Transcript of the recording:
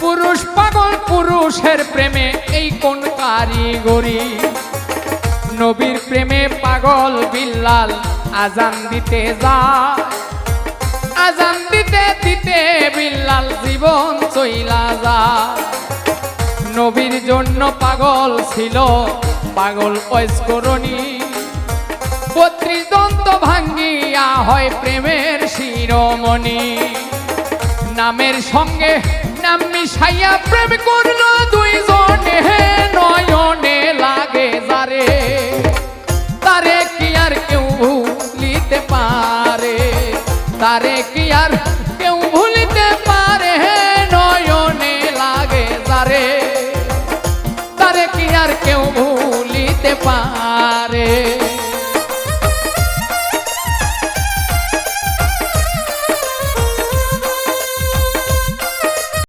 পুরুষ পাগল পুরুষের প্রেমে, এই কোন কারিগরি? নবীর প্রেমে পাগল বিল্লাল আজান দিতে যায়। আজান দিতে দিতে বিল্লাল জীবন চইলা যায়। নবীর জন্য পাগল ছিল পাগল ঐস্করণী বত্রিশ দন্ত ভাঙ্গিয়া হয় প্রেমের শিরোমণি। নামের সঙ্গে নাম মিশাইয়া প্রেম করল দুইজনে। নয়নে লাগে যারে, তারে কি আর কেউ ভুলিতে পারে? তারে কি আর কেউ ভুলিতে পারে? নয়নে লাগে যারে, তারে কি আর কেউ ভুলিতে পারে?